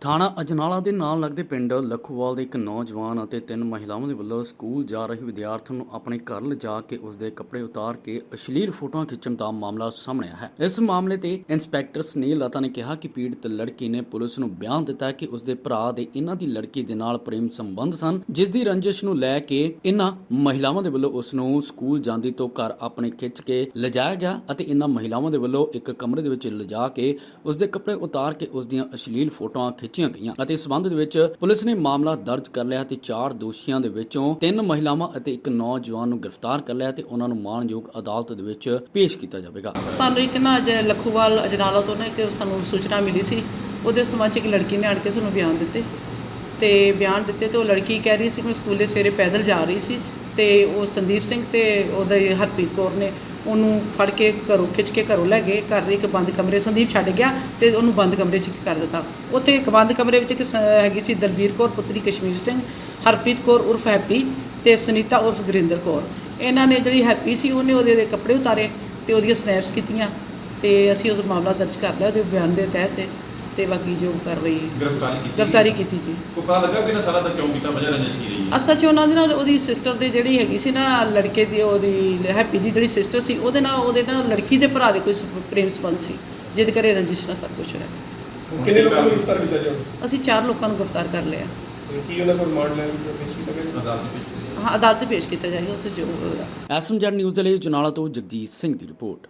ਥਾਣਾ ਅਜਨਾਲਾ ਦੇ ਨਾਲ ਲੱਗਦੇ ਪਿੰਡ ਲਖੋਵਾਲ ਦੇ ਇੱਕ ਨੌਜਵਾਨ ਅਤੇ ਤਿੰਨ ਮਹਿਲਾਵਾਂ ਦੇ ਵੱਲੋਂ ਸਕੂਲ ਜਾ ਰਹੇ ਵਿਦਿਆਰਥਣ ਨੂੰ ਆਪਣੇ ਘਰ ਲਿਜਾ ਕੇ ਉਸ ਦੇ ਕੱਪੜੇ ਉਤਾਰ ਕੇ ਅਸ਼ਲੀਲ ਫੋਟੋਆਂ ਖਿੱਚਣ ਦਾ ਮਾਮਲਾ ਸਾਹਮਣੇ ਆਇਆ ਹੈ। ਇਸ ਮਾਮਲੇ ਤੇ ਇੰਸਪੈਕਟਰ ਸੁਨੀਲ ਲਤਾ ਨੇ ਕਿਹਾ ਕਿ ਪੀੜਤ ਲੜਕੀ ਨੇ ਪੁਲਿਸ ਨੂੰ ਬਿਆਨ ਦਿੱਤਾ ਕਿ ਉਸ ਦੇ ਭਰਾ ਦੇ ਇਹਨਾਂ ਦੀ ਲੜਕੀ ਦੇ ਨਾਲ ਪ੍ਰੇਮ ਸੰਬੰਧ ਸਨ, ਜਿਸ ਦੀ ਰੰਜਿਸ਼ ਨੂੰ ਲੈ ਕੇ ਇਹਨਾਂ ਮਹਿਲਾਵਾਂ ਦੇ ਵੱਲੋਂ ਉਸ ਨੂੰ ਸਕੂਲ ਜਾਂਦੀ ਤੋਂ ਘਰ ਆਪਣੇ ਖਿੱਚ ਕੇ ਲਿਜਾਇਆ ਗਿਆ ਅਤੇ ਇਹਨਾਂ ਮਹਿਲਾਵਾਂ ਦੇ ਵੱਲੋਂ ਇੱਕ ਕਮਰੇ ਦੇ ਵਿੱਚ ਲਿਜਾ ਕੇ ਉਸ ਦੇ ਕੱਪੜੇ ਉਤਾਰ ਕੇ ਉਸ ਦੀਆਂ ਅਸ਼ਲੀਲ ਫੋਟੋਆਂ ਖਿੱਚੀਆਂ ਗਈਆਂ ਅਤੇ ਇਸ ਸੰਬੰਧ ਦੇ ਵਿੱਚ ਪੁਲਿਸ ਨੇ ਮਾਮਲਾ ਦਰਜ ਕਰ ਲਿਆ ਤੇ ਚਾਰ ਦੋਸ਼ੀਆਂ ਦੇ ਵਿੱਚੋਂ ਤਿੰਨ ਮਹਿਲਾਵਾਂ ਅਤੇ ਇੱਕ ਨੌਜਵਾਨ ਨੂੰ ਗ੍ਰਿਫਤਾਰ ਕਰ ਲਿਆ ਤੇ ਉਹਨਾਂ ਨੂੰ ਮਾਣਯੋਗ ਅਦਾਲਤ ਦੇ ਵਿੱਚ ਪੇਸ਼ ਕੀਤਾ ਜਾਵੇਗਾ। ਸਾਨੂੰ ਇੱਕ ਨਾ ਅਜ ਲਖੂਵਾਲ ਅਜਨਾਲਾ ਤੋਂ ਨਾ ਇੱਕ ਸਾਨੂੰ ਸੂਚਨਾ ਮਿਲੀ ਸੀ, ਉਹਦੇ ਸਮਾਜ 'ਚ ਇੱਕ ਲੜਕੀ ਨੇ ਆਣ ਕੇ ਸਾਨੂੰ ਬਿਆਨ ਦਿੱਤੇ ਤੇ ਬਿਆਨ ਦਿੱਤੇ ਤੇ ਉਹ ਲੜਕੀ ਕਹਿ ਰਹੀ ਸੀ ਕਿ ਮੈਂ ਸਕੂਲੇ ਸਵੇਰੇ ਪੈਦਲ ਜਾ ਰਹੀ ਸੀ ਤੇ ਉਹ ਸੰਦੀਪ ਸਿੰਘ ਤੇ ਉਹਦੇ ਹਰਪ੍ਰੀਤ ਕੌਰ ਨੇ ਉਹਨੂੰ ਫੜ ਕੇ ਘਰੋਂ ਖਿੱਚ ਕੇ ਘਰੋਂ ਲੈ ਗਏ। ਘਰ ਦੇ ਇੱਕ ਬੰਦ ਕਮਰੇ ਸੰਦੀਪ ਛੱਡ ਗਿਆ ਤੇ ਉਹਨੂੰ ਬੰਦ ਕਮਰੇ 'ਚ ਕਰ ਦਿੱਤਾ। ਉੱਥੇ ਇੱਕ ਬੰਦ ਕਮਰੇ ਵਿੱਚ ਇੱਕ ਸ- ਹੈਗੀ ਸੀ ਦਲਬੀਰ ਕੌਰ, ਪੁੱਤਰੀ ਕਸ਼ਮੀਰ ਸਿੰਘ, ਹਰਪ੍ਰੀਤ ਕੌਰ ਉਰਫ ਹੈਪੀ ਤੇ ਸੁਨੀਤਾ ਉਰਫ ਗੁਰਿੰਦਰ ਕੌਰ। ਇਹਨਾਂ ਨੇ ਜਿਹੜੀ ਹੈਪੀ ਸੀ, ਉਹਨੇ ਉਹਦੇ ਦੇ ਕੱਪੜੇ ਉਤਾਰੇ ਤੇ ਉਹਦੀਆਂ ਸਨੈਪਸ ਕੀਤੀਆਂ ਤੇ ਅਸੀਂ ਉਸ ਮਾਮਲਾ ਦਰਜ ਕਰ ਲਿਆ ਉਹਦੇ ਬਿਆਨ ਦੇ ਤਹਿਤ ਤੇ ਤੇ ਬਾਕੀ ਜੋ ਕਰ ਰਹੀ ਗ੍ਰਿਫਤਾਰੀ ਕੀਤੀ ਗ੍ਰਿਫਤਾਰੀ ਕੀਤੀ ਜੀ। ਕੋਈ ਪਤਾ ਲੱਗਾ ਵੀ ਇਹਨਾਂ ਸਾਰਾ ਤਾਂ ਕਿਉਂ ਕੀਤਾ? ਵਜ੍ਹਾ ਰੰਜਿਸ਼ ਕੀ ਰਹੀ ਹੈ? ਅਸਲ 'ਚ ਉਹਨਾਂ ਦੇ ਨਾਲ ਉਹਦੀ ਸਿਸਟਰ ਦੇ ਜਿਹੜੀ ਹੈਗੀ ਸੀ ਨਾ ਲੜਕੇ ਦੀ ਉਹਦੀ ਹੈਪੀ ਦੀ ਜਿਹੜੀ ਸਿਸਟਰ ਸੀ ਉਹਦੇ ਨਾਲ ਉਹਦੇ ਨਾਲ ਲੜਕੀ ਦੇ ਭਰਾ ਦੇ ਕੋਈ ਪ੍ਰੇਮ ਸੰਬੰਧ ਸੀ ਜਿਹਦੇ ਕਰੇ ਰੰਜਿਸ਼ ਨਾਲ ਸਭ ਕੁਝ ਹੋਇਆ। ਕਿੰਨੇ ਲੋਕਾਂ ਨੂੰ ਗ੍ਰਿਫਤਾਰ ਕੀਤਾ ਜਾ ਅਸੀਂ ਚਾਰ ਲੋਕਾਂ ਨੂੰ ਗ੍ਰਿਫਤਾਰ ਕਰ ਲਿਆ। ਕੀ ਉਹਨਾਂ ਕੋਲ ਰਿਮਾਂਡ ਲੈਣ ਦੀ ਪੇਸ਼ ਕੀਤਾ ਗਿਆ ਅਦਾਲਤ ਵਿੱਚ ਹਾਂ। ਅਦਾਲਤ 'ਚ ਪੇਸ਼ ਕੀਤਾ ਜਾਏਗਾ ਉੱਥੇ ਜੋ ਹੋਏਗਾ ਐਸਐਮਜੈਡ ਨਿਊਜ਼ ਦੇ ਲਈ ਜਨਾਲਾ ਤੋਂ ਜਗਜੀਤ ਸਿੰਘ ਦੀ ਰਿਪੋਰਟ।